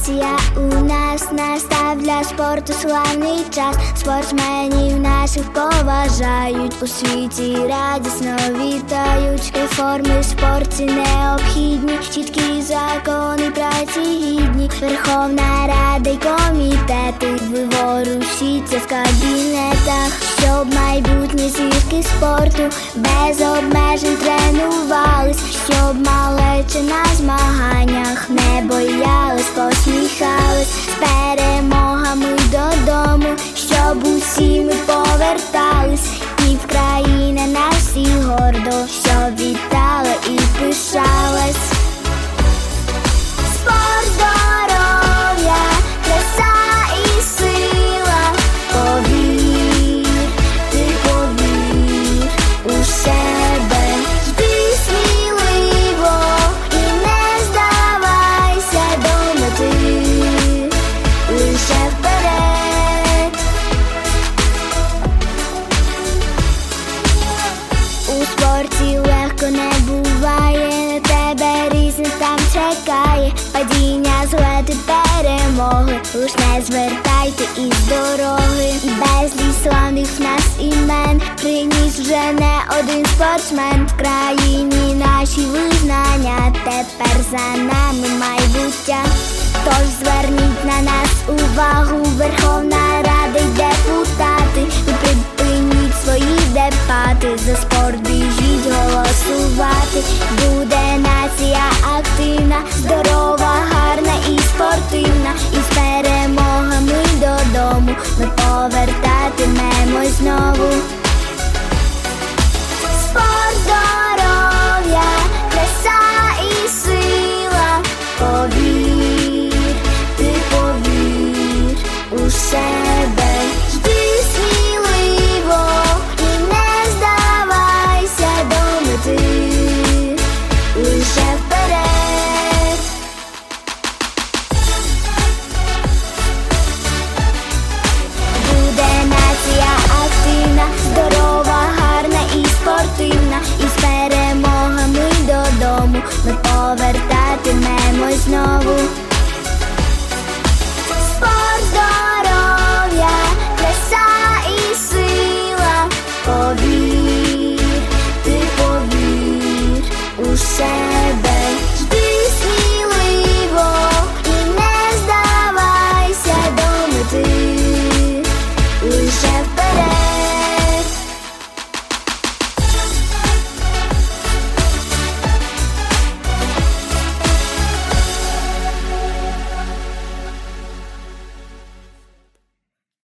Нація у нас настав для спорту славний час. Спортсменів наших поважають у світі радісно вітають. Реформи в спорті необхідні, чіткі закони праці гідні. Верховна Рада й комітети виворушіться в кабінетах, щоб майбутні зірки спорту без обмежень тренувались, щоб малече на змаганнях. Не боялись, посміхались. Перемогами додому, щоб усі ми повертались, і в країна на чекає, падіння, злети, перемоги, лиш не звертайте із дороги, і безліч славних нас імен, приніс вже не один спортсмен в країні. Наші визнання, тепер за нами майбуття. Тож зверніть на нас увагу, Верховна Рада й депутати, ви припиніть свої депати, за спорт біжіть голосувати. Додому ми повертатимемось знову. Перемогами